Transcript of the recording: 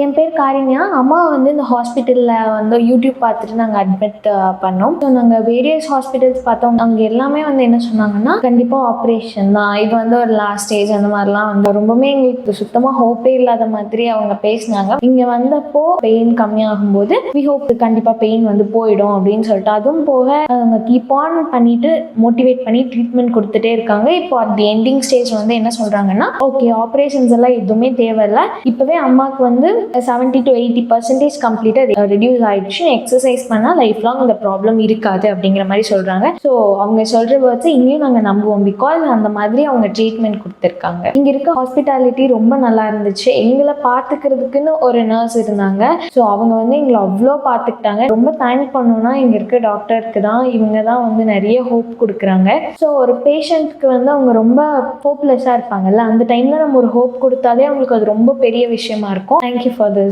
என் பேர் காரின்யா அம்மா வந்து இந்த ஹாஸ்பிட்டலில் வந்து யூடியூப் பார்த்துட்டு நாங்கள் அட்மிட் பண்ணோம். ஸோ நாங்கள் வேரியஸ் ஹாஸ்பிட்டல்ஸ் பார்த்தோம். அங்கே எல்லாமே வந்து என்ன சொன்னாங்கன்னா கண்டிப்பாக ஆப்ரேஷன் தான். இது வந்து ஒரு லாஸ்ட் ஸ்டேஜ் அந்த மாதிரிலாம் வந்து ரொம்பவுமே எங்களுக்கு சுத்தமாக ஹோப்பே இல்லாத மாதிரி அவங்க பேசினாங்க. இங்கே வந்தப்போ பெயின் கம்மியாகும்போது வி ஹோப் கண்டிப்பாக பெயின் வந்து போயிடும் அப்படின்னு சொல்லிட்டு அதுவும் போக அவங்க கீப் ஆன் பண்ணிட்டு மோட்டிவேட் பண்ணி ட்ரீட்மெண்ட் கொடுத்துட்டே இருக்காங்க. இப்போ அட் தி எண்டிங் ஸ்டேஜ் வந்து என்ன சொல்கிறாங்கன்னா ஓகே ஆப்ரேஷன்ஸ் எல்லாம் எதுவுமே தேவையில்லை. இப்போவே அம்மாவுக்கு வந்து செவன்ட்டி டு எயிட்டி பர்சன்டேஜ் கம்ப்ளீட்டாக ரெடியூஸ் ஆயிடுச்சு. எக்ஸசைஸ் பண்ணால் லைஃப் லாங் இந்த ப்ராப்ளம் இருக்காது அப்படிங்கிற மாதிரி சொல்கிறாங்க ஸோ அவங்க சொல்கிற வேர்ட்ஸை இங்கேயும் நாங்கள் நம்புவோம். பிகாஸ் அந்த மாதிரி அவங்க ட்ரீட்மெண்ட் கொடுத்துருக்காங்க. இங்கே இருக்க ஹாஸ்பிட்டாலிட்டி ரொம்ப நல்லா இருந்துச்சு. எங்களை பார்த்துக்கிறதுக்குன்னு ஒரு நர்ஸ் இருந்தாங்க. ஸோ அவங்க வந்து எங்களை அவ்வளோ பார்த்துக்கிட்டாங்க. ரொம்ப தேங்க் பண்ணணும்னா இங்கே இருக்க டாக்டருக்கு தான் இவங்க தான் வந்து நிறைய ஹோப் கொடுக்குறாங்க. ஸோ ஒரு பேஷண்ட்க்கு வந்து அவங்க ரொம்ப ஹோப்லெஸ்ஸாக இருப்பாங்கல்ல. அந்த டைமில் நம்ம ஒரு ஹோப் கொடுத்தாலே அவங்களுக்கு அது ரொம்ப பெரிய விஷயமா இருக்கும். Thank you for this